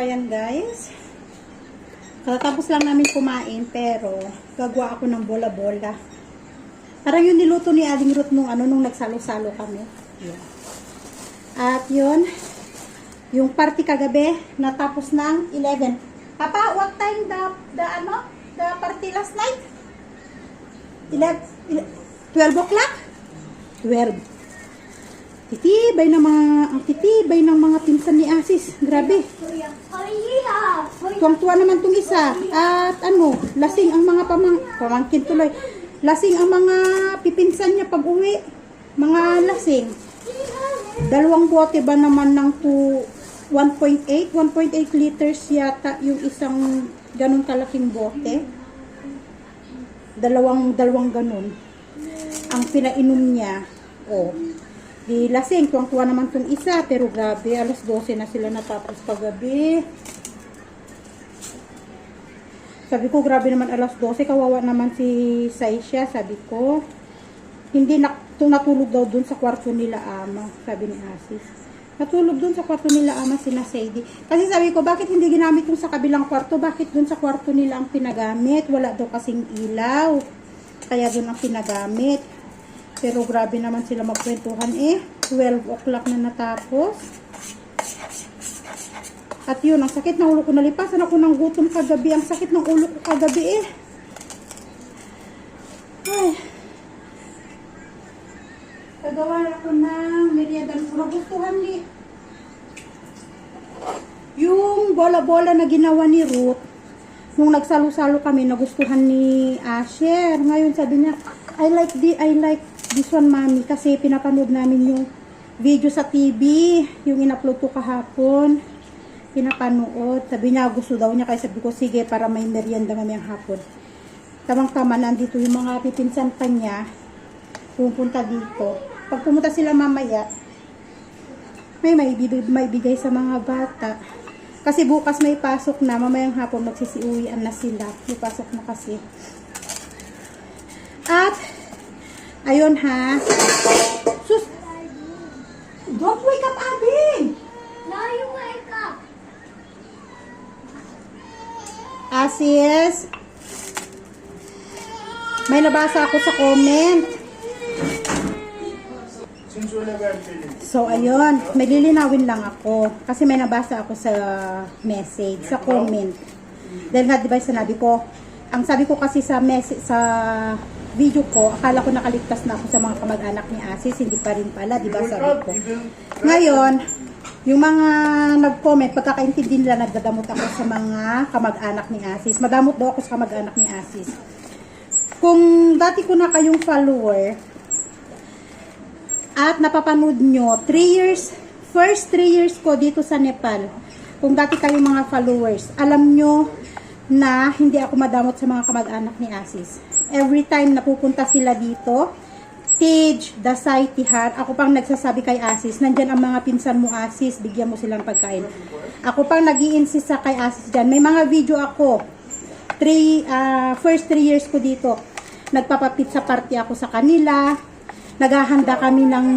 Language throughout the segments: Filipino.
ayan guys. Katatapos lang namin kumain, pero gagawa ako ng bola-bola. Parang yung niluto ni Aling Ruth nung ano, nung nagsalo-salo kami. Yan. At yun, yung party kagabi, natapos ng 11. Papa, what time the, the ano, the party last night? 11, 12 o'clock? 12. Titibay ng mga, ang titibay ng mga pinsan ni Asis. Grabe. Tuwang-tuwa naman tong isa. At ano, lasing ang mga pamang, pamangkin tuloy. Lasing ang mga pipinsan niya pag uwi. Mga lasing. Dalawang bote ba naman ng 2, 1.8? 1.8 liters yata yung isang ganun kalaking bote. Dalawang, dalawang ganun. Ang pinainom niya, oh, di lasing. Tuwang-tuwa naman tong isa. Pero grabe, alas 12 na sila natapos kagabi. Sabi ko, grabe naman alas 12. Kawawa naman si Saisha, sabi ko. Hindi na, natulog daw dun sa kwarto nila ama, sabi ni Asis. Natulog dun sa kwarto nila ama sina Sadie. Kasi sabi ko, bakit hindi ginamit yung sa kabilang kwarto? Bakit dun sa kwarto nila ang pinagamit? Wala daw kasing ilaw. Kaya dun ang pinagamit. Pero grabe naman sila magkwentuhan eh. 12 o'clock na natapos. At yun, ang sakit ng ulo ko. Nalipasan ako ng gutom kagabi. Ang sakit ng ulo ko kagabi eh. Ay. Kagawa ako ng merienda. Nagustuhan ni yung bola-bola na ginawa ni Ruth nung nagsalo-salo kami, nagustuhan ni Asher. Ngayon sabi niya, I like the I like this one, mami, kasi pinapanood namin yung video sa TV, yung in-upload ko kahapon. Pinapanood. Sabi niya, gusto daw niya, kaya sabi ko, sige, para may merienda mamayang hapon. Tamang-tama, nandito yung mga pipinsan pa niya, pupunta dito. Pag pumunta sila mamaya, may may, may bigay sa mga bata. Kasi bukas may pasok na, mamayang hapon magsisiuwian na sila. May pasok na kasi. At, ayun ha. Sus! Don't wake up, Abing! Now you wake up. Asis, may nabasa ako sa comment. So, ayun. May lilinawin lang ako. Kasi may nabasa ako sa message, sa comment. Dahil nga, di ba, sinabi ko, ang sabi ko kasi sa message, sa video ko, akala ko nakaligtas na ako sa mga kamag-anak ni Asis, hindi pa rin pala, di ba, sabi ko. Ngayon, yung mga nag-comment, pagkakaintindi nila, nagdadamot ako sa mga kamag-anak ni Asis. Madamot daw ako sa kamag-anak ni Asis. Kung dati ko na kayong follower, at napapanood nyo, 3 years, first 3 years ko dito sa Nepal, kung dati kayong mga followers, alam nyo na hindi ako madamot sa mga kamag-anak ni Asis. Every time napupunta sila dito, Tej, Dasay, Tihar, ako pang nagsasabi kay Asis, nandyan ang mga pinsan mo Asis, bigyan mo silang pagkain. Ako pang nag insist sa kay Asis dyan. May mga video ako, three, ah, first 3 years ko dito, nagpapapit sa party ako sa kanila, naghahanda kami ng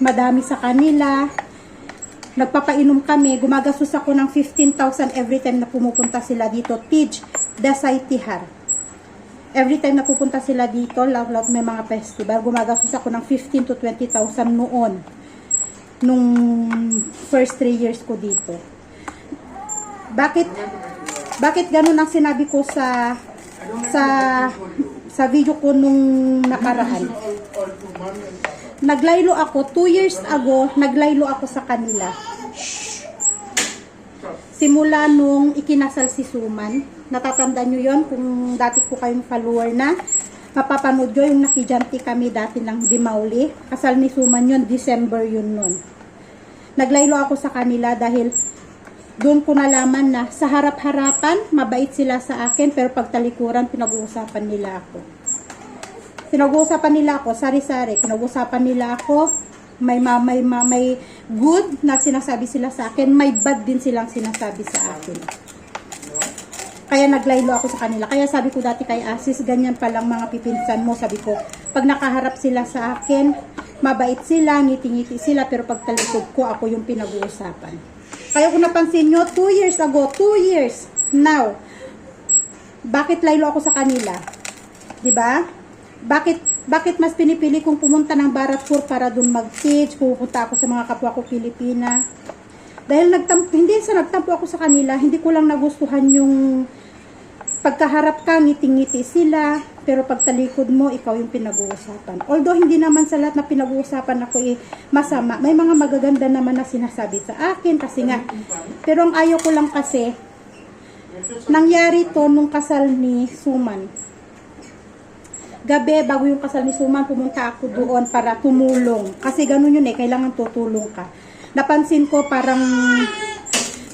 madami sa kanila, nagpapainom kami, gumagastos ako ng 15,000 every time na pumupunta sila dito, Tej, Dasay, Tihar. Every time na pupunta sila dito, lahat lahat may mga festival, gumagastos ako ng 15 to 20,000 noon. Nung first 3 years ko dito. Bakit bakit ganun ang sinabi ko sa sa sa video ko nung nakaraan? Naglaylo ako, 2 years ago, naglaylo ako sa kanila. Simula nung ikinasal si Suman. Natatanda nyo yon kung dati ko kayong follower na. Mapapanood nyo yung nakijanti kami dati ng Dimauli. Kasal ni Suman yun, December yun nun. Naglaylo ako sa kanila dahil doon ko nalaman na sa harap-harapan, mabait sila sa akin, pero pagtalikuran, pinag-uusapan nila ako. Pinag-uusapan nila ako, sari-sari, pinag-uusapan nila ako, may, ma, may, ma, may good na sinasabi sila sa akin, may bad din silang sinasabi sa akin. Kaya naglaylo ako sa kanila. Kaya sabi ko dati kay Asis, ganyan palang mga pipinsan mo. Sabi ko, pag nakaharap sila sa akin, mabait sila, ngiti-ngiti sila, pero pag talikod ko, ako yung pinag-uusapan. Kaya kung napansin nyo, 2 years ago, 2 years, now, bakit laylo ako sa kanila? ba? Bakit bakit mas pinipili kong pumunta ng Baratpur para dun mag-teach, pupunta ako sa mga kapwa ko Pilipina? Dahil nagtampo, hindi sa nagtampo ako sa kanila, hindi ko lang nagustuhan yung pagkaharap ka, ngiti-ngiti sila, pero pagtalikod mo, ikaw yung pinag-uusapan. Although hindi naman sa lahat na pinag-uusapan ako eh, masama, may mga magaganda naman na sinasabi sa akin kasi nga, pero ang ayaw ko lang kasi, nangyari to nung kasal ni Suman. Gabi, bago yung kasal ni Suman, pumunta ako doon para tumulong. Kasi ganun yun eh, kailangan tutulong ka. Napansin ko parang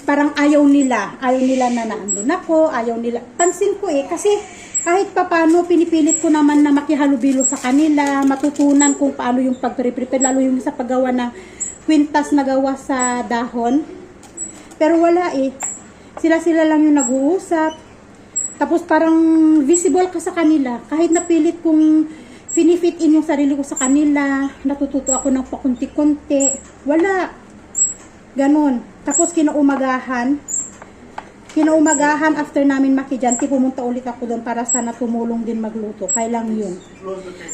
parang ayaw nila. Ayaw nila na naandun ako, ayaw nila. Pansin ko eh, kasi kahit papano, pinipilit ko naman na makihalubilo sa kanila, matutunan kung paano yung pag-prepare, lalo yung sa paggawa ng kwintas na gawa sa dahon. Pero wala eh. Sila-sila lang yung nag-uusap. Tapos parang visible ka sa kanila. Kahit napilit kong finifit in yung sarili ko sa kanila, natututo ako ng pakunti-kunti. Wala. Ganon. Tapos kinaumagahan, kinaumagahan after namin makijanti, pumunta ulit ako doon para sana tumulong din magluto. Kailang yun.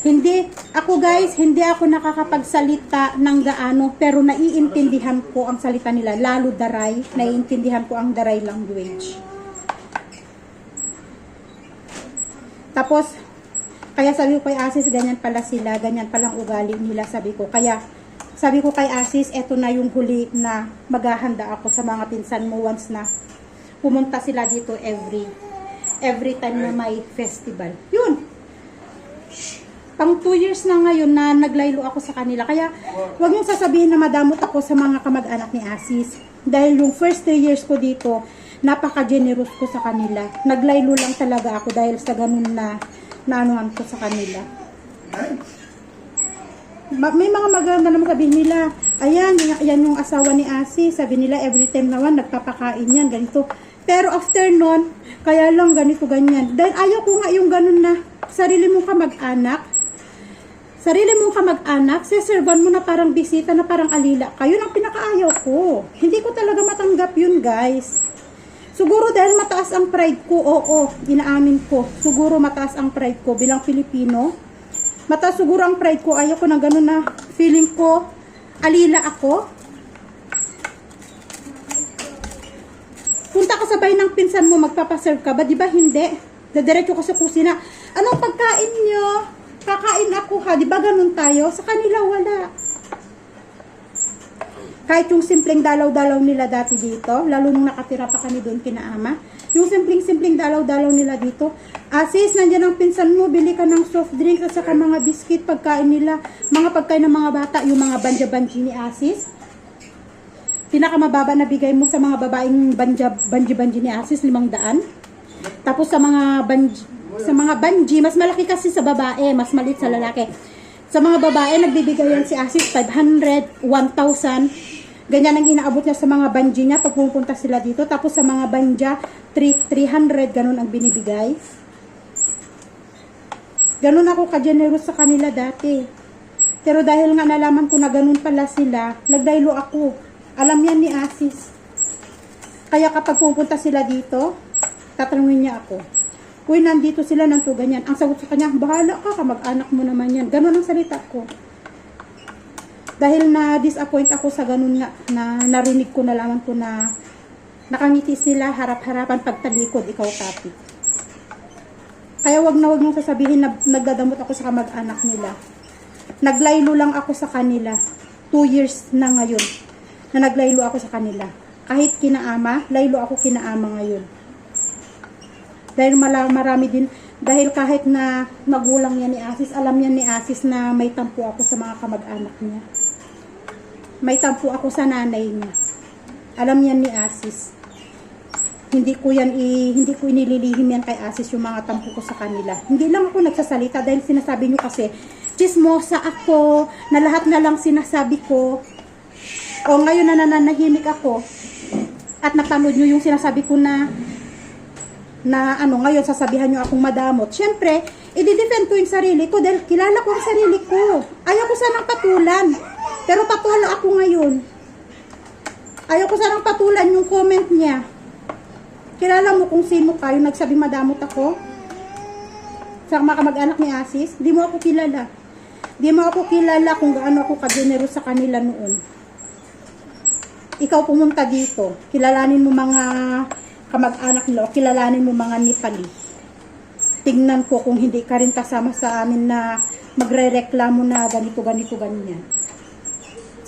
Hindi, ako guys, hindi ako nakakapagsalita ng gaano, pero naiintindihan ko ang salita nila, lalo daray, naiintindihan ko ang daray language. Tapos, kaya sabi ko kay Asis, ganyan pala sila, ganyan palang ugali nila, sabi ko. Kaya, sabi ko kay Asis, eto na yung huli na maghahanda ako sa mga pinsan mo once na pumunta sila dito every every time na may festival. Yun, pang 2 years na ngayon na naglaylo ako sa kanila. Kaya, wag yung sasabihin na madamot ako sa mga kamag-anak ni Asis. Dahil yung first 3 years ko dito, napaka-generous ko sa kanila. Naglaylo lang talaga ako dahil sa ganun na naanuhan ko sa kanila. Ma- may mga maganda naman sabihin nila, ayan, yan, yung asawa ni Asi. Sabi nila, every time naman, nagpapakain yan, ganito. Pero after nun, kaya lang ganito, ganyan. Dahil ayaw ko nga yung ganun na sarili mong kamag-anak, sarili mong kamag-anak, seservan mo na parang bisita na parang alila. Kayo ang pinakaayaw ko. Hindi ko talaga matanggap yun, guys. Siguro dahil mataas ang pride ko, oo, inaamin ko. Siguro mataas ang pride ko bilang Pilipino. Mataas siguro ang pride ko, ayaw ko na ganun na feeling ko, alila ako. Punta ka sa bahay ng pinsan mo, magpapaserve ka ba? Di ba hindi? Dadiretso ka sa kusina. Anong pagkain nyo? Kakain ako ha. Di ba ganun tayo? Sa kanila wala. Kahit yung simpleng dalaw-dalaw nila dati dito, lalo nung nakatira pa kami doon kina ama, yung simpleng-simpleng dalaw-dalaw nila dito, Asis, nandiyan ang pinsan mo, bili ka ng soft drinks at saka mga biscuit, pagkain nila, mga pagkain ng mga bata, yung mga banja-banji ni Asis. Pinakamababa na bigay mo sa mga babaeng banja, banji-banji ni Asis, limang daan. Tapos sa mga banji, sa mga banji, mas malaki kasi sa babae, mas maliit sa lalaki. Sa mga babae, nagbibigay yan si Asis 500, 1,000. Ganyan ang inaabot niya sa mga banji niya pag pupunta sila dito. Tapos sa mga banja, 3, 300, ganun ang binibigay. Ganun ako ka-generous sa kanila dati. Pero dahil nga nalaman ko na ganun pala sila, nagdaylo ako. Alam yan ni Asis. Kaya kapag pupunta sila dito, tatanungin niya ako. Uy, nandito sila ng to ganyan. Ang sagot sa kanya, bahala ka, kamag-anak mo naman yan. Ganun ang salita ko. Dahil na-disappoint ako sa ganun nga, na narinig ko, nalaman ko na nakangiti sila, harap-harapan, pagtalikod, ikaw kapit. Kaya wag na wag mong sasabihin na nagdadamot ako sa kamag-anak nila. Naglaylo lang ako sa kanila. Two years na ngayon na naglaylo ako sa kanila. Kahit kinaama, laylo ako kinaama ngayon. Dahil mala, marami din, dahil kahit na magulang niya ni Asis, alam niya ni Asis na may tampo ako sa mga kamag-anak niya. May tampo ako sa nanay niya. Alam niya ni Asis. Hindi ko yan i, hindi ko inililihim yan kay Asis yung mga tampo ko sa kanila. Hindi lang ako nagsasalita dahil sinasabi niyo kasi chismosa ako, na lahat na lang sinasabi ko. O ngayon na nananahimik ako at napanood niyo yung sinasabi ko na na ano ngayon sasabihan niyo akong madamot. Syempre, i-defend ko yung sarili ko dahil kilala ko ang sarili ko. Ayaw ko sanang patulan. Pero patulo ako ngayon. Ayaw ko sanang patulan yung comment niya. Kilala mo kung sino ka, yung nagsabi madamot ako? Sa mga kamag-anak ni Asis? Di mo ako kilala. Di mo ako kilala kung gaano ako ka-generous sa kanila noon. Ikaw pumunta dito, kilalanin mo mga kamag-anak nila kilalanin mo mga Nepali. Tingnan ko kung hindi ka rin kasama sa amin na magre-reklamo na ganito, ganito, ganyan.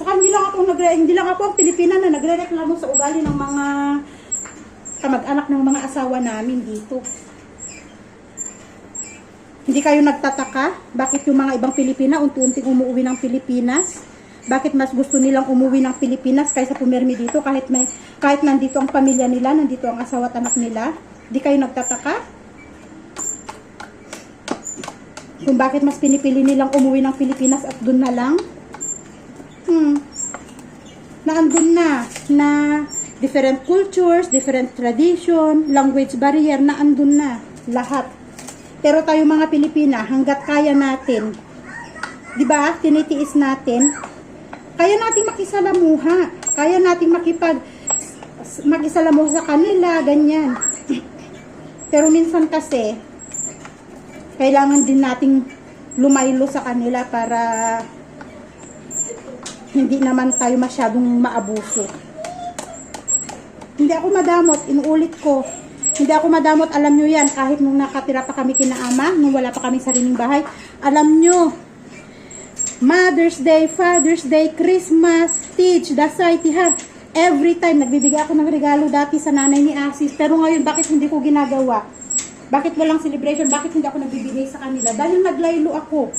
Saka hindi lang ako nagre hindi lang ako ang Pilipina na nagrereklamo sa ugali ng mga kamag-anak ng mga asawa namin dito. Hindi kayo nagtataka bakit yung mga ibang Pilipina unti-unting umuwi ng Pilipinas? Bakit mas gusto nilang umuwi ng Pilipinas kaysa pumirmi dito kahit may kahit nandito ang pamilya nila, nandito ang asawa at anak nila? Hindi kayo nagtataka? Kung bakit mas pinipili nilang umuwi ng Pilipinas at doon na lang? Hmm. Naandun na na different cultures, different tradition, language barrier, naandun na lahat. Pero tayo mga Pilipina, hanggat kaya natin, 'di ba? Tinitiis natin. Kaya nating makisalamuha. Kaya nating makipag makisalamuha sa kanila, ganyan. Pero minsan kasi kailangan din nating lumaylo sa kanila para hindi naman tayo masyadong maabuso. Hindi ako madamot, inuulit ko. Hindi ako madamot, alam nyo yan, kahit nung nakatira pa kami kina ama, nung wala pa kami sariling bahay, alam nyo, Mother's Day, Father's Day, Christmas, Teach, Dasay, Tihar, every time, nagbibigay ako ng regalo dati sa nanay ni Asis, pero ngayon, bakit hindi ko ginagawa? Bakit walang celebration? Bakit hindi ako nagbibigay sa kanila? Dahil naglaylo ako.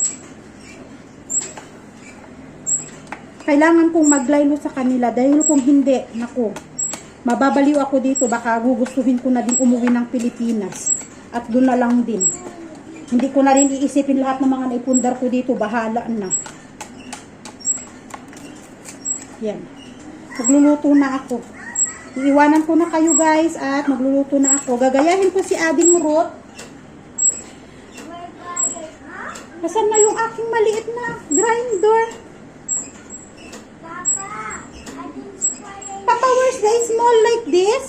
Kailangan kong maglaylo sa kanila dahil kung hindi, nako, mababaliw ako dito, baka gugustuhin ko na din umuwi ng Pilipinas. At doon na lang din. Hindi ko na rin iisipin lahat ng mga naipundar ko dito, bahala na. Yan. Magluluto na ako. Iiwanan ko na kayo guys at magluluto na ako. Gagayahin ko si Ading Ruth. Nasaan na yung aking maliit na grinder? Papa, I didn't try it. Papa, where's the small like this?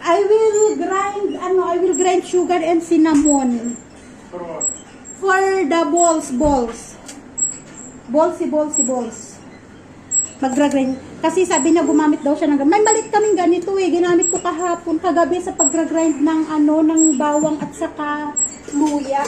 I will grind, ano, I will grind sugar and cinnamon For what? for the balls, balls. Ballsy, ballsy, balls. Magra-grind. Kasi sabi niya gumamit daw siya ng May malit kaming ganito eh. Ginamit ko kahapon, kagabi sa pag-grind ng ano, ng bawang at saka luya.